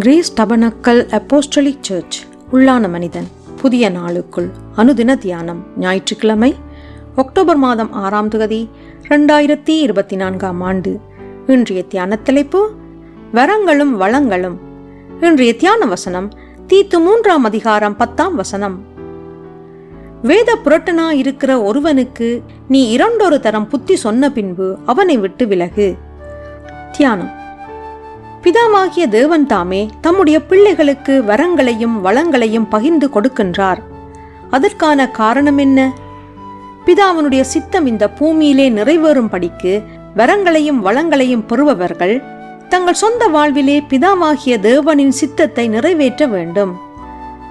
Greece tabernacle apostolic search உள்ளான மனிதன் புதிய நாளுக்குள் அனுதின தியானம் ஞாயிற்றுக்கிழமை அக்டோபர் மாதம் ஆறாம் தொகுதி ரெண்டாயிரத்தி இருபத்தி நான்காம் ஆண்டு. இன்றைய தியான தலைப்பு வரங்களும் வளங்களும். இன்றைய தியான வசனம் தீத்து மூன்றாம் அதிகாரம் பத்தாம் வசனம். வேத புரட்டனா இருக்கிற ஒருவனுக்கு நீ இரண்டொரு தரம் புத்தி சொன்ன பின்பு அவனை விட்டு விலகு. தியானம். பிதாவாகிய தேவன் தாமே தம்முடைய பிள்ளைகளுக்கு வரங்களையும் வளங்களையும் பகிர்ந்து கொடுக்கின்றார். அதற்கான காரணம் என்ன? பிதாவனுடைய சித்தம் இந்த பூமியிலே நிறைவேறும் படிக்கு வரங்களையும் வளங்களையும் பெறுபவர்கள் தங்கள் சொந்த வாழ்விலே பிதாவாகிய தேவனின் சித்தத்தை நிறைவேற்ற வேண்டும்.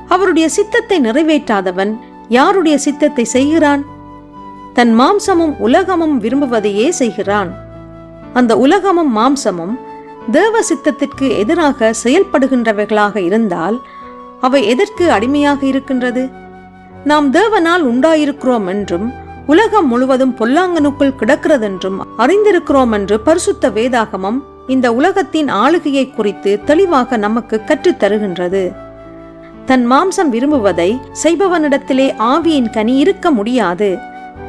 அவருடைய சித்தத்தை நிறைவேற்றாதவன் யாருடைய சித்தத்தை செய்கிறான்? தன் மாம்சமும் உலகமும் விரும்புவதையே செய்கிறான். அந்த உலகமும் மாம்சமும் தேவ சித்தத்திற்கு எதிராக செயல்படுகின்றவைகளாக இருந்தால் அவை எதற்கு அடிமையாக இருக்கின்றது? நாம் தேவனால் உண்டாயிருக்கிறோம் என்றும் உலகம் முழுவதும் பொல்லாங்கனுக்குள் கிடக்கிறதென்றும் அறிந்திருக்கிறோம் என்று பரிசுத்த வேதாகமம் இந்த உலகத்தின் ஆளுகையை குறித்து தெளிவாக நமக்கு கற்றுத் தருகின்றது தன் மாம்சம் விரும்புவதை செய்பவனிடத்திலே ஆவியின் கனி இருக்க முடியாது.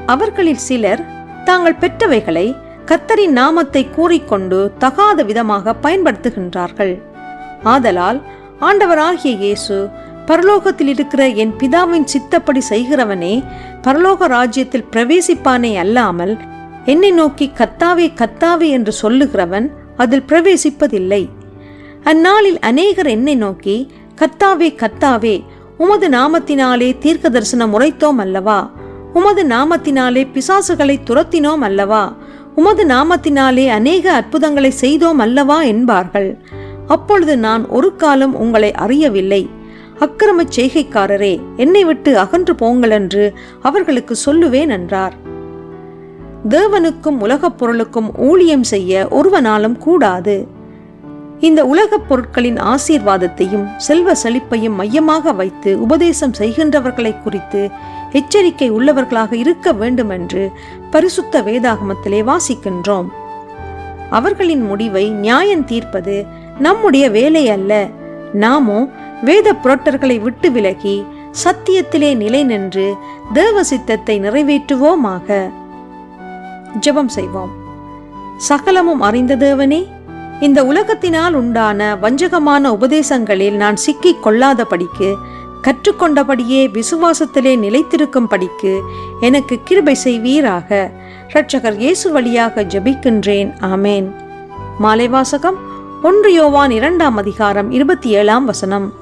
அவர்களில் சிலர் தாங்கள் பெற்றவைகளை கத்தரின் நாமத்தை கூறிக்கொண்டு தகாத விதமாக பயன்படுத்துகின்றார்கள். ஆதலால் ஆண்டவராகிய இயேசு பரலோகத்தில் இருக்கிற என் பிதாவின் சித்தப்படி செய்கிறவனே பரலோக ராஜ்யத்தில் பிரவேசிப்பானே அல்லாமல் என்னை நோக்கி கத்தாவே கத்தாவே என்று சொல்லுகிறவன் அதில் பிரவேசிப்பதில்லை. அந்நாளில் அநேகர் என்னை நோக்கி கத்தாவே கத்தாவே உமது நாமத்தினாலே தீர்க்க தரிசனம் உரைத்தோம் அல்லவா? உமது நாமத்தினாலே பிசாசுகளை துரத்தினோம் அல்லவா? உமது நாமத்தினாலே அநேக அற்புதங்களை செய்தோம் அல்லவா என்பார்கள். அப்பொழுது நான் ஒரு காலம் உங்களை அறியவில்லை. அக்கிரமச் செய்கைக்காரரே என்னை விட்டு அகன்று போங்கள் என்று அவர்களுக்கு சொல்லுவேன் என்றார். தேவனுக்கும் உலகப் பொருளுக்கும் ஊழியம் செய்ய ஒருவனாலும் கூடாது. இந்த உலகப் பொருட்களின் ஆசீர்வாதத்தையும் செல்வ செழிப்பையும் மையமாக வைத்து உபதேசம் செய்கின்றவர்களை குறித்து எச்சரிக்கை உள்ளவர்களாக இருக்க வேண்டும் என்று பரிசுத்த வேதாகமத்திலே வாசிக்கின்றோம். அவர்களின் முடிவை நியாயம் தீர்ப்பது நம்முடைய வேலை அல்ல. நாமோ வேத புரட்டர்களை விட்டு விலகி சத்தியத்திலே நிலை நின்று தேவ சித்தத்தை நிறைவேற்றுவோமாக. ஜெபம் செய்வோம். சகலமும் அறிந்த தேவனே இந்த உலகத்தினால் உண்டான வஞ்சகமான உபதேசங்களில் நான் சிக்கிக் கொள்ளாதபடிக்கு கற்றுக்கொண்டபடியே விசுவாசத்திலே நிலைத்திருக்கும் படிக்கு எனக்கு கிருபை செய்வீராக. இரட்சகர் இயேசு வழியாக ஜெபிக்கின்றேன். ஆமேன். மாலைவாசகம் ஒன்று யோவான் இரண்டாம் அதிகாரம் இருபத்தி ஏழாம் வசனம்.